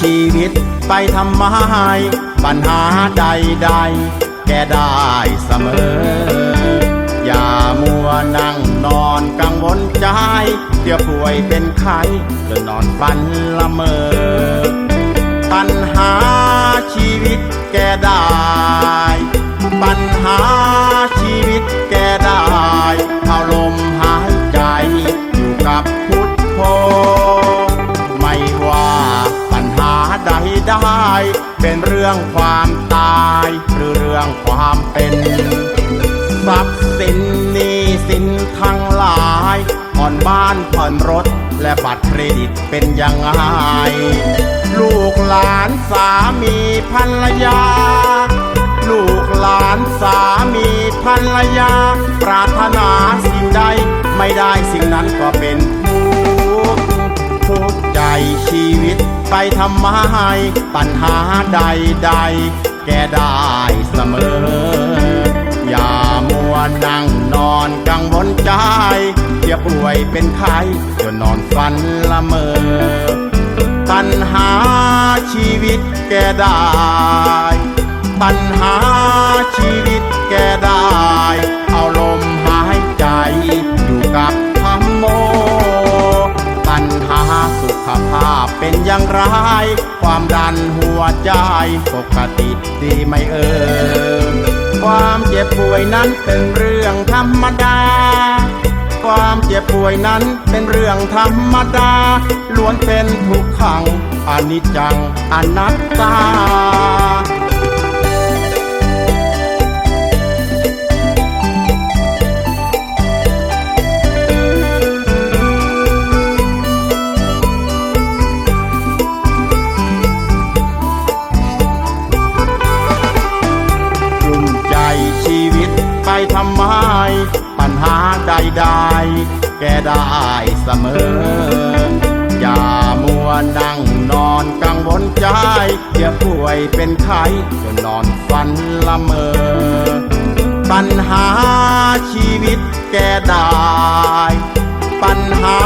ชีวิตไปทำไมปัญหาใดๆแก้ได้เสมอ อย่ามัวนั่งนอนกังวลใจเดี๋ยวป่วยเป็นไข้จนนอนฝันละเมอปัญหาชีวิตแก้ได้ เป็นเรื่องความตาย หรือเรื่องความเป็นทรัพย์สินนี้สินทั้งหลายผ่อนบ้านผ่อนรถ และบัตรเครดิตเป็นยังไงลูกหลานสามีภรรยา ลูกหลานสามีภรรยา ปรารถนาสิ่งใดไม่ได้สิ่งนั้นก็เป็นทุกข์ทุกข์ใจชีวิต ไปทำไมปัญหาใดๆแก้ได้เสมอ อย่ามัวนั่งนอนกังวลใจอย่าป่วยเป็นไข้จนนอนฝันละเมอปัญหาชีวิตแก้ได้ปัญหา สุขภาพเป็นอย่างไร ความดันหัวใจปกติดีไหมเอ่ยความเจ็บป่วยนั้นเป็นเรื่องธรรมดา ความเจ็บป่วยนั้นเป็นเรื่องธรรมดา ล้วนเป็นทุกขังอนิจจังอนัตตาำไม ปัญหาใดๆ แก้ได้เสมอ อย่ามัวนั่งนอนกังวลใจเจ็บป่วยเป็นไข้จนนอนฝันละเมอ ปัญหาชีวิตแก้ได้ ปัญหา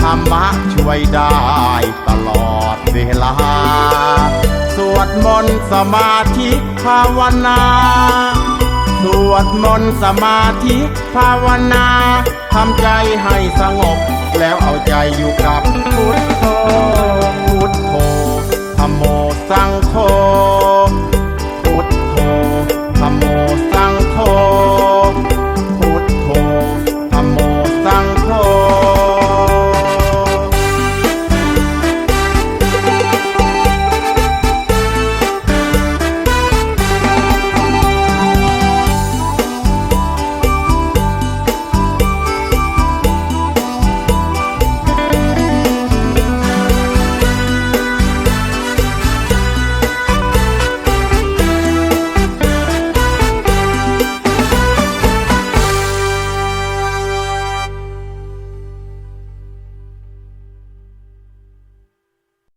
ธรรมะช่วยได้ตลอดเวลา สวดมนต์สมาธิภาวนา สวดมนต์สมาธิภาวนา ทำใจให้สงบ แล้วเอาใจอยู่กับพุทธ